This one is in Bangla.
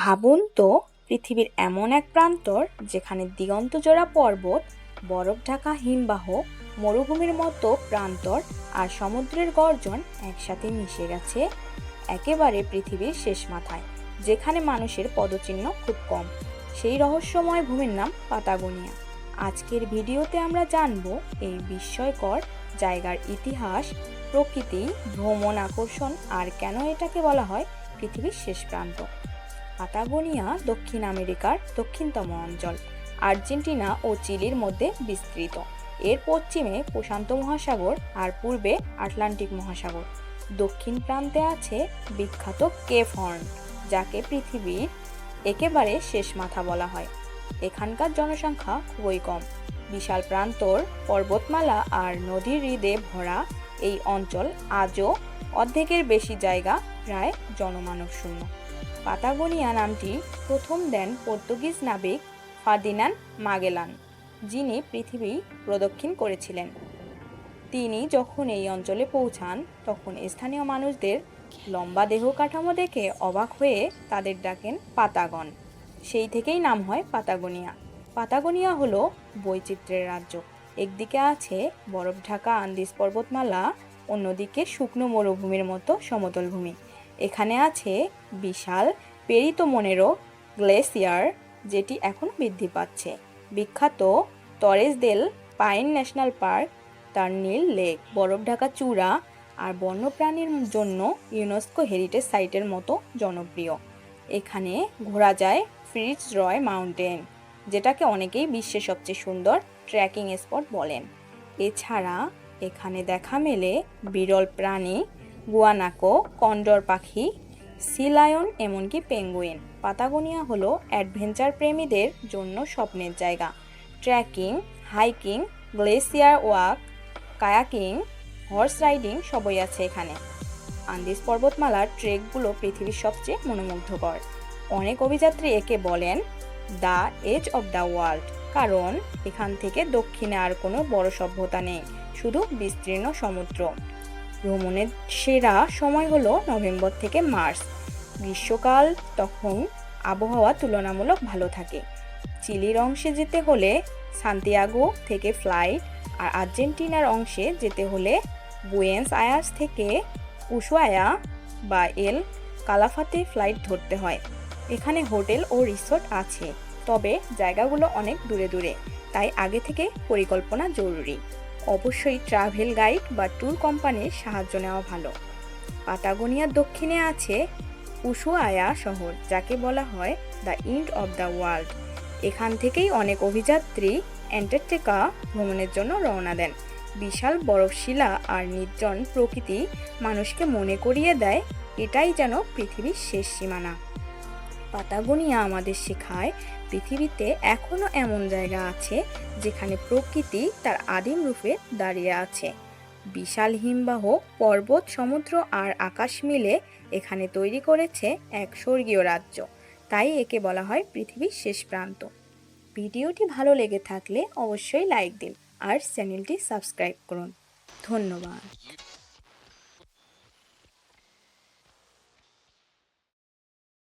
ভাবুন তো, পৃথিবীর এমন এক প্রান্তর যেখানে দিগন্তজোড়া পর্বত, বরফ ঢাকা হিমবাহ, মরুভূমির মতো প্রান্তর আর সমুদ্রের গর্জন একসাথে মিশে গেছে একেবারে পৃথিবীর শেষ মাথায়, যেখানে মানুষের পদচিহ্ন খুব কম। সেই রহস্যময় ভূমির নাম পাতাগোনিয়া। আজকের ভিডিওতে আমরা জানব এই বিস্ময়কর জায়গার ইতিহাস, প্রকৃতি, ভ্রমণ আকর্ষণ আর কেন এটাকে বলা হয় পৃথিবীর শেষ প্রান্ত। পাতাগোনিয়া দক্ষিণ আমেরিকার দক্ষিণতম অঞ্চল। আর্জেন্টিনা ও চিলির মধ্যে বিস্তৃত। এর পশ্চিমে প্রশান্ত মহাসাগর আর পূর্বে আটলান্টিক মহাসাগর। দক্ষিণ প্রান্তে আছে বিখ্যাত কেপ হর্ন, যাকে পৃথিবীর একেবারে শেষ মাথা বলা হয়। এখানকার জনসংখ্যা খুবই কম। বিশাল প্রান্তর, পর্বতমালা আর নদীর হৃদে ভরা এই অঞ্চল আজও অর্ধেকের বেশি জায়গা, প্রায় জনমানব শূন্য পাতাগোনিয়া নামটি প্রথম দেন পর্তুগিজ নাবিক ফার্দিনান্ড মাগেলান, যিনি পৃথিবী প্রদক্ষিণ করেছিলেন। তিনি যখন এই অঞ্চলে পৌঁছান, তখন স্থানীয় মানুষদের লম্বা দেহ কাঠামো দেখে অবাক হয়ে তাদের ডাকেন পাতাগন সেই থেকেই নাম হয় পাতাগোনিয়া। পাতাগোনিয়া হলো বৈচিত্র্যের রাজ্য। একদিকে আছে বরফ ঢাকা আন্দিজ পর্বতমালা, অন্যদিকে শুকনো মরুভূমির মতো সমতল ভূমি। এখানে আছে বিশাল পেরিতোমনেরো গ্লেসিয়ার, যেটি এখন বৃদ্ধি পাচ্ছে। বিখ্যাত Torres del Paine national park, তার নীল লেক, বরফ ঢাকা চূড়া আর বন্যপ্রাণীর জন্য ইউনেস্কো হেরিটেজ সাইটের মতো জনপ্রিয়। এখানে ঘোরা যায় ফ্রিজ রয় মাউন্টেন, যেটাকে অনেকেই বিশ্বের সবচেয়ে সুন্দর ট্রেকিং স্পট বলেন। এছাড়া এখানে দেখা মেলে বিরল প্রাণী গুয়ানাকো, কন্ডর পাখি সি লায়ন এমনকি পেঙ্গুইন পাতাগোনিয়া হলো অ্যাডভেঞ্চার প্রেমীদের জন্য স্বপ্নের জায়গা। Trekking hiking glacier walk kayaking horse riding সবই আছে এখানে। আন্দিজ পর্বতমালার ট্রেকগুলো পৃথিবীর সবচেয়ে মনোমুগ্ধকর। অনেক অভিযাত্রী একে বলেন the edge of the world কারণ এখান থেকে দক্ষিণে আর কোনো বড় সভ্যতা নেই, শুধু বিস্তীর্ণ সমুদ্র। ভ্রমণের সেরা সময় হলো নভেম্বর থেকে মার্চ। গ্রীষ্মকাল তখন আবহাওয়া তুলনামূলক ভালো থাকে। চিলির অংশে যেতে হলে সান্তিয়াগো থেকে ফ্লাইট আর আর্জেন্টিনার অংশে যেতে হলে বুয়েন্স আয়ার্স থেকে উশুয়ায়া বা এল কালাফাতে ফ্লাইট ধরতে হয়। এখানে হোটেল ও রিসোর্ট আছে, তবে জায়গাগুলো অনেক দূরে দূরে, তাই আগে থেকে পরিকল্পনা জরুরি। অবশ্যই ট্রাভেল গাইড বা ট্যুর কোম্পানির সাহায্য নেওয়া ভালো। পাতাগোনিয়ার দক্ষিণে আছে উশুয়ায়া শহর, যাকে বলা হয় the end of the world এখান থেকেই অনেক অভিযাত্রী অ্যান্টার্কটিকা ভ্রমণের জন্য রওনা দেন। বিশাল বরফশিলা আর নির্জন প্রকৃতি মানুষকে মনে করিয়ে দেয়, এটাই যেন পৃথিবীর শেষ সীমানা পাতাগোনিয়া আমাদের শেখায়, পৃথিবীতে এখনও এমন জায়গা আছে যেখানে প্রকৃতি তার আদিম রূপে দাঁড়িয়ে আছে। বিশাল হিমবাহ, পর্বত, সমুদ্র আর আকাশ মিলে এখানে তৈরি করেছে এক স্বর্গীয় রাজ্য। তাই একে বলা হয় পৃথিবীর শেষ প্রান্ত। ভিডিওটি ভালো লেগে থাকলে অবশ্যই লাইক দিন আর চ্যানেলটি সাবস্ক্রাইব করুন। ধন্যবাদ।